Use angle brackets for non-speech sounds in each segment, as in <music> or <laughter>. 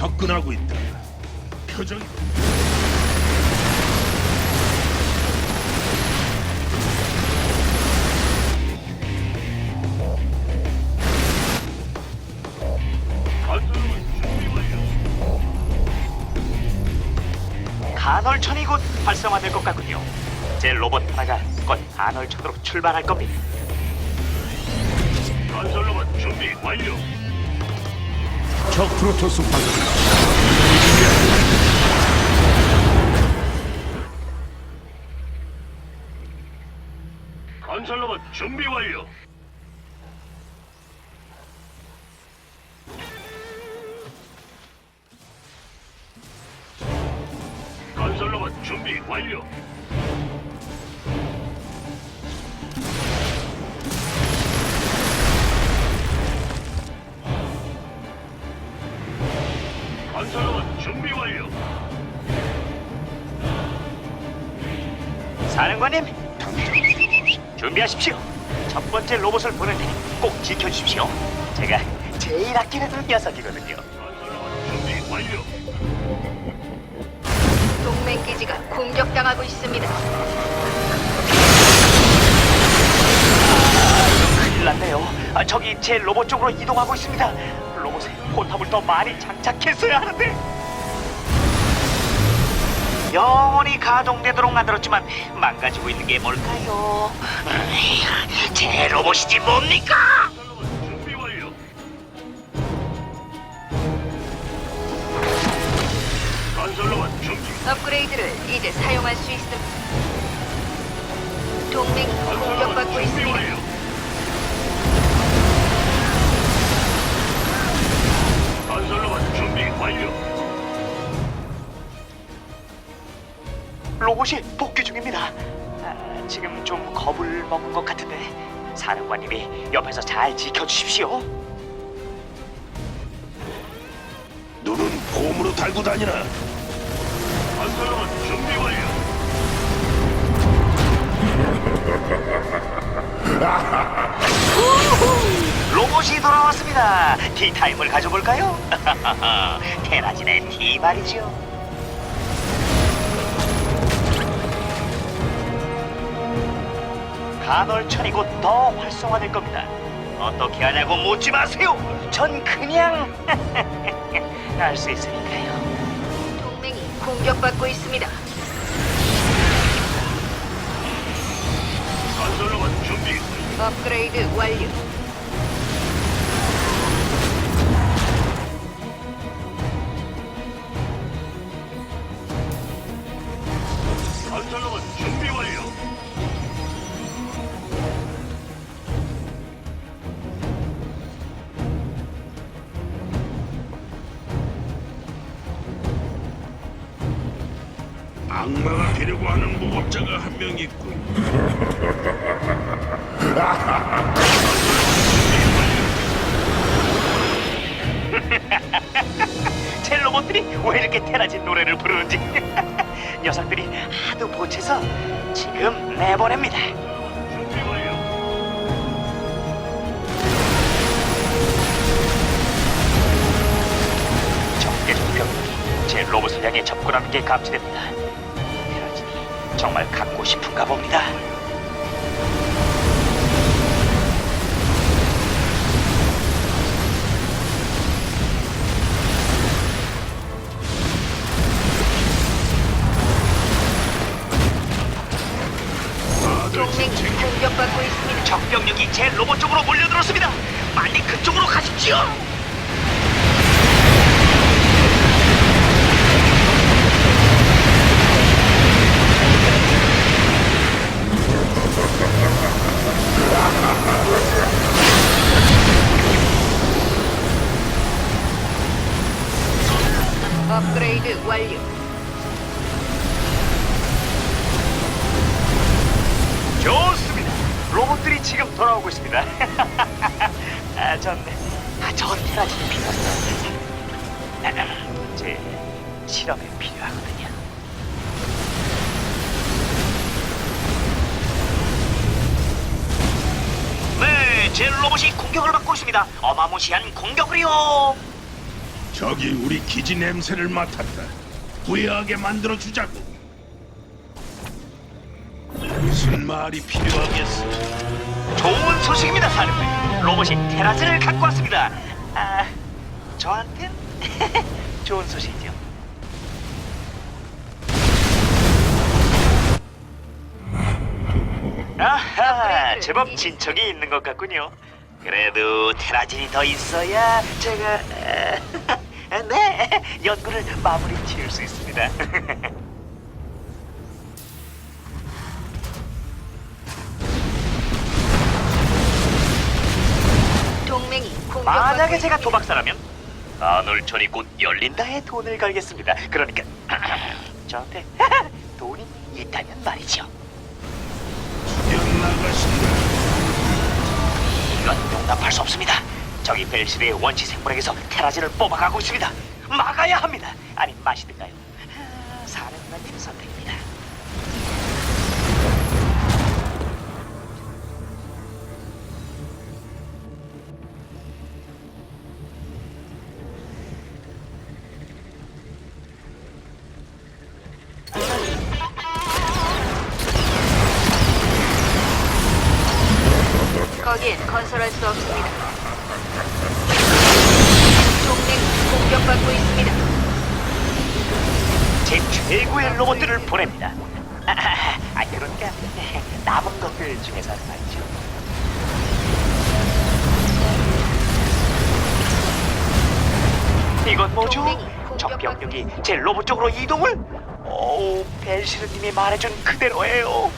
접근하고 있다. 표정이. 간헐천이 곧 활성화될 것 같군요. 제 로봇 하나가 곧 간헐천으로 출발할 겁니다. 건설로만 준비 완료. 적 프로토스 파괴. 건설로만 준비 완료. 건설로만 준비 완료. 준비하십시오. 첫 번째 로봇을 보낼 테니 꼭 지켜주십시오. 제가 제일 아끼는 녀석이거든요. 건설로만 준비 완료. 동맹 기지가 공격당하고 있습니다. 큰일 났네요. 아, 저기 제 로봇 쪽으로 이동하고 있습니다. 로봇에 포탑을 더 많이 장착했어야 하는데. 영원히 가동되도록 만들었지만 망가지고 있는 게 뭘까요? 으이, 제 로봇이지 뭡니까? 건설로만 준비 완료. 건설로만 준비. 업그레이드를 이제 사용할 수 있습니다. 동맹이 공격받고 건설로만 준비 있습니다. 완료. 건설로만 준비 완료. 로봇이 복귀 중입니다. 아, 지금 좀 겁을 먹은 것 같은데 사령관님이 옆에서 잘 지켜주십시오. 눈은 폼으로 달고 다니나. 건설로만 준비 완료. 로봇이 돌아왔습니다. 티타임을 가져볼까요? <laughs> 테라진의 티 말이죠. 간헐천이 곧 더 활성화될 겁니다. 어떻게 하냐고 묻지 마세요. 전 그냥 <laughs> 알 수 있으니까요. 동맹이 공격받고 있습니다. 건설로만 준비. 업그레이드 완료. 건설로만 준비 완료. 자가 한 명 있군. <laughs> 제 로봇들이 왜 이렇게 테라진 노래를 부르는지 <laughs> 녀석들이 하도 보채서 지금 내보냅니다. 준비 완료. 적계적 병력이 제 로봇을 향해 접근하는 게 감지됩니다. 정말 갖고 싶은가 봅니다. 동맹이 공격받고 있습니다. 적병력이 제 로봇 쪽으로 몰려들었습니다. 빨리 그쪽으로 가십시오. 제 로봇이 공격을 받고 있습니다. 어마무시한 공격을요. 적이 우리 기지 냄새를 맡았다. 후회하게 만들어 주자고. 무슨 말이 필요하겠어? 좋은 소식입니다, 사령관. 로봇이 테라즈를 갖고 왔습니다. 아, 저한텐 <laughs> 좋은 소식이죠. 아하, 제법 진척이 있는 것 같군요. 그래도 테라진이 더 있어야 제가 아, <laughs> 네 연구를 마무리 지을 수 있습니다. <laughs> 동맹이 공격받고 만약에 제가 있습니다. 도박사라면 아놀천이 곧 열린다에 돈을 걸겠습니다. 그러니까 <clears throat> 저한테 <laughs> 돈이 있다면 말이죠. 이건 용납할 수 없습니다. 저기 벨시르의 원시 생물에게서 테라진을 뽑아가고 있습니다. 막아야 합니다. 아니 마시든가요. 아, 사령관님 선택입니다. 이건 뭐죠? 적 병력이 제 로봇 쪽으로 이동을? 오, 벨시르님이 말해준 그대로예요.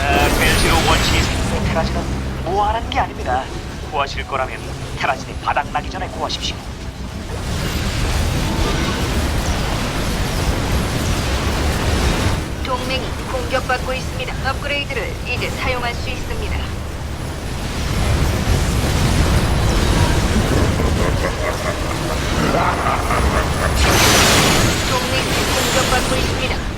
아, 벨시르 원시 생물 테라진은 무한한 게 아닙니다. 구하실 거라면 테라진이 바닥나기 전에 구하십시오. 동맹이 공격받고 있습니다. 업그레이드를 이제 사용할 수 있습니다. 동맹이 공격받고 있습니다.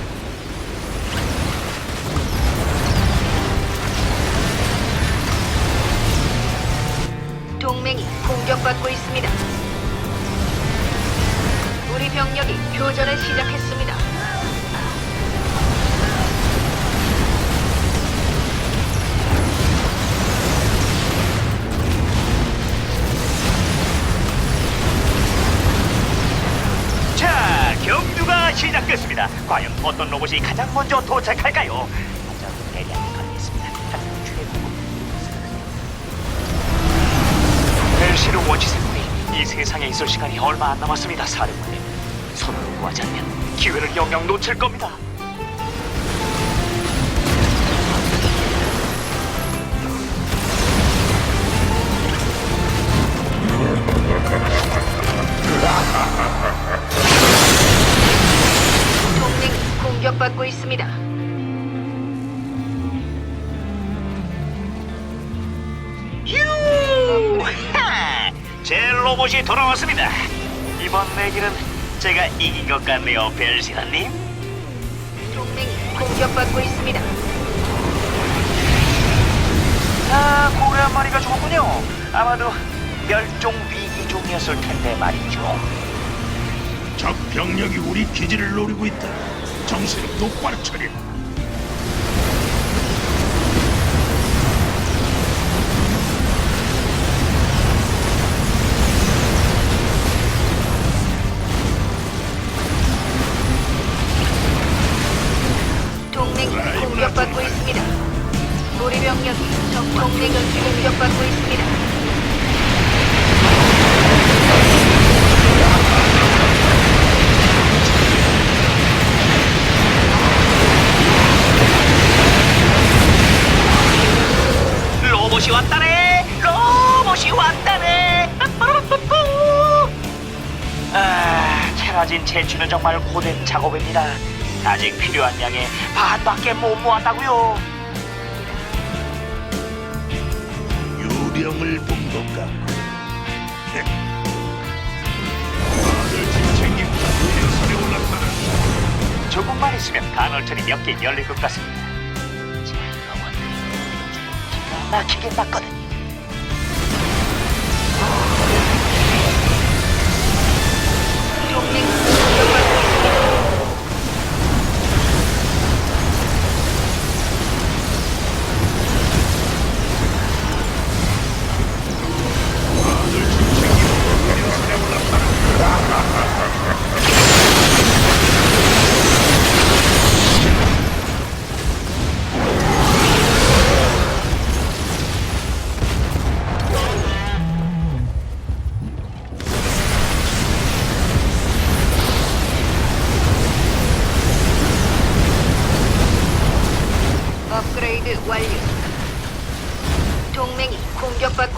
동맹이 공격받고 있습니다. 우리 병력이 교전을 시작했습니다. 자, 경주가 시작됐습니다. 과연 어떤 로봇이 가장 먼저 도착할까요? 시르 원시 생물이 이 세상에 있을 시간이 얼마 안 남았습니다, 사령관님. 서로를 구하지 않으면 기회를 영영 놓칠 겁니다. 공격받고 있습니다. 로봇이 돌아왔습니다. 이번 내기는 제가 이긴 것 같네요, 벨시라님. 동맹이 공격받고 있습니다. 아, 고래 한 마리가 죽었군요. 아마도 멸종 위기종이었을 텐데 말이죠. 적 병력이 우리 기지를 노리고 있다. 정신을 똑바로 차려. 아, 테라진 채취는 정말 고된 작업입니다. 아직 필요한 양의 반밖에 못 모았다고요. 유령을 본 것 같고. 조금만 있으면 간헐천이 몇 개 열릴 것 같습니다. 제 로봇들이 기가 막히게 맞거든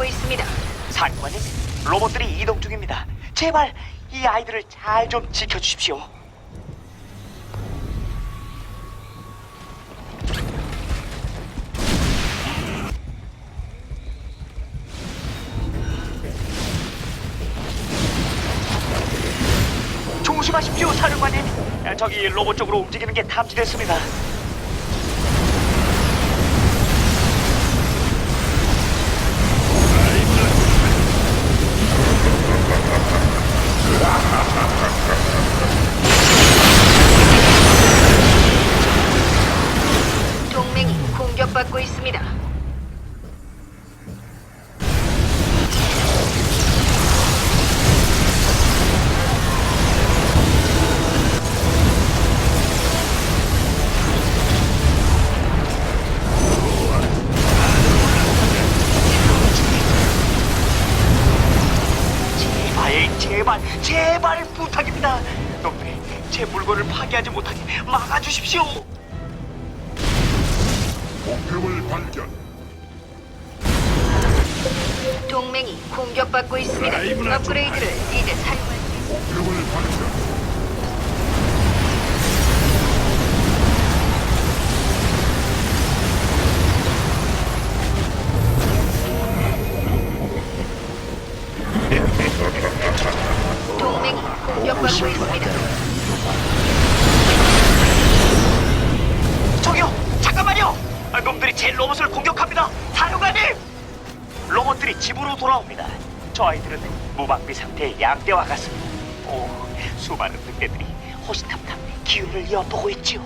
있습니다. 사관님, 로봇들이 이동 중입니다. 제발 이 아이들을 잘 좀 지켜주십시오. 조심하십시오, 사령관님. 아, 저기 로봇 쪽으로 움직이는 게 탐지됐습니다. 동맹이 공격받고 있습니다. 라이브나 좀 업그레이드를 이제 사용할 수 있습니다. 발견. 동맹이 공격받고 있습니다. 돌아옵니다. 저 아이들은 무방비 상태의 양떼와 같습니다. 오 수많은 늑대들이 호시탐탐 기운을 엿보고 있지요.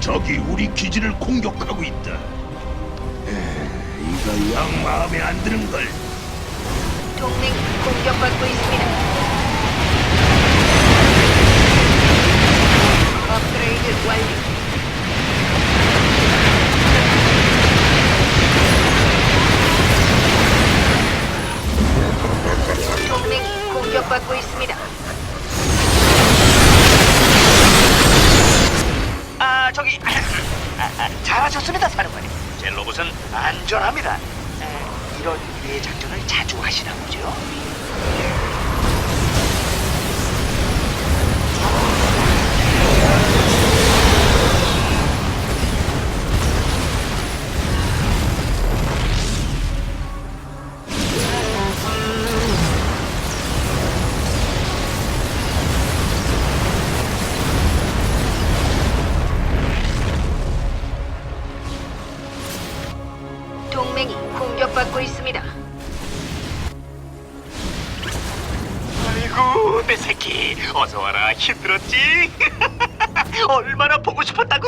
적이 우리 기지를 공격하고 있다. 에, 이거 영 마음에 안 드는 걸. 동맹이 공격받고 있습니다. 업그레이드 완료. 안전합니다. 어서 와라 힘들었지? <laughs> 얼마나 보고 싶었다고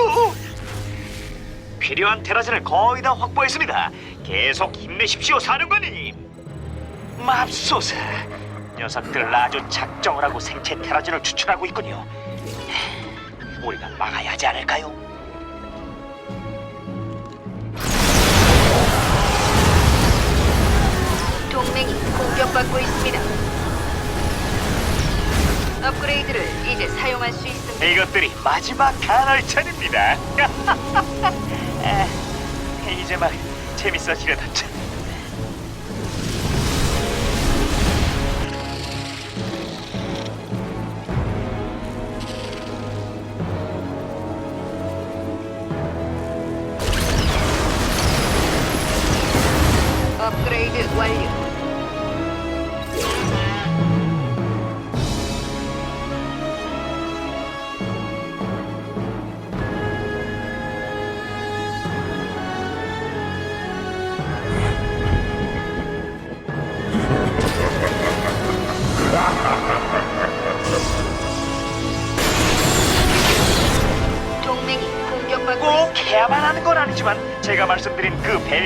필요한 테라진을 거의 다 확보했습니다 계속 힘내십시오 사령관님 맙소사 녀석들 아주 작정을 하고 생체 테라진을 추출하고 있군요 우리가 막아야 하지 않을까요? 동맹이 공격받고 있습니다. 업그레이드를 이제 사용할 수 있습니다. 이것들이 마지막 간헐천입니다. 아, <laughs> 이제 막 재밌어지려다 업그레이드 완료.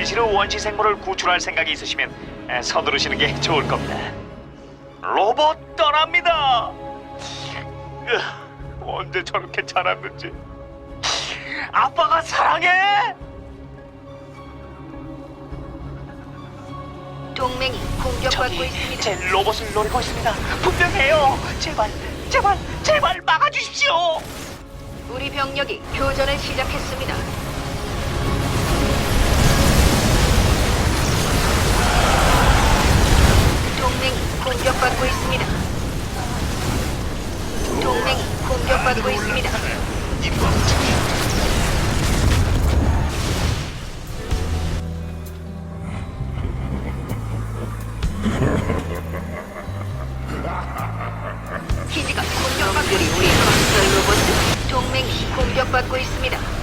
그 벨시르 원시 생물을 구출할 생각이 있으시면 에, 서두르시는 게 좋을 겁니다. 로봇 떠납니다. 으, 언제 저렇게 자랐는지. 아빠가 사랑해. 동맹이 공격받고 저기 있습니다. 제 로봇을 노리고 있습니다. 분명해요. 제발, 제발, 제발 막아주십시오. 우리 병력이 교전을 시작했습니다. 공격받고 있습니다. 동맹이 공격받고 있습니다. 기지가 공격받고 있습니다. 우리 건설 로봇 동맹이 공격받고 있습니다.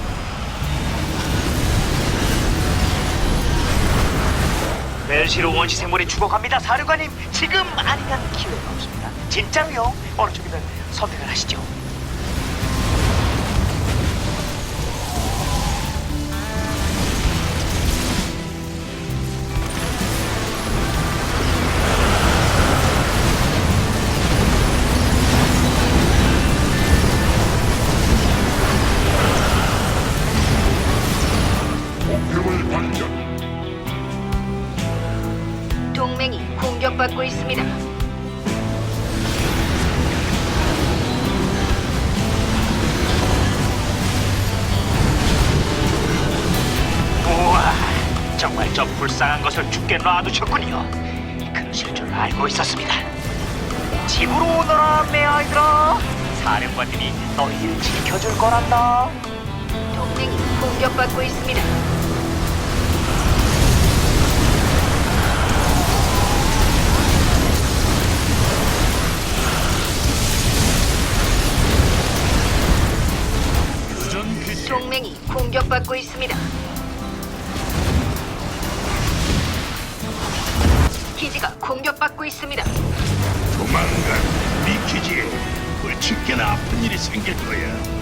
벨시로 원시 생물이 죽어갑니다, 사령관님. 지금 아니면 기회가 없습니다. 진짜로요? 어느 쪽이든 선택을 하시죠. 놔두셨군요. 그러실 줄 알고 있었습니다. 집으로 오너라, 내 아이들아. 사령관님이 너희를 지켜줄 거란다. 동맹이 공격받고 있습니다. 동맹이 공격받고 있습니다. 기지가 공격받고 있습니다. 조만간 우리 기지에 불치게나 아픈 일이 생길 거야.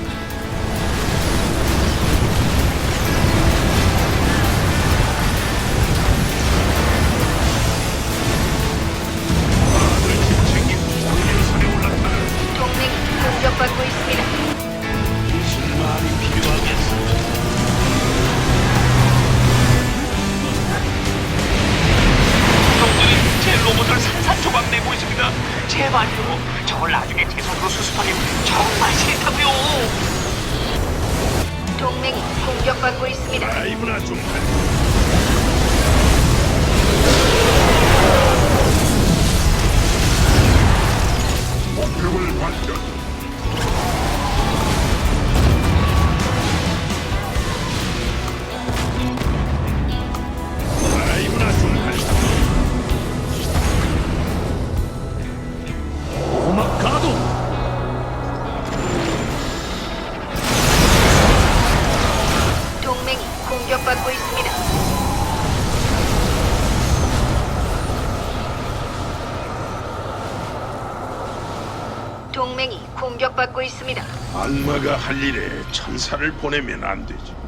목표 할 일에 천사를 보내면 안 되지.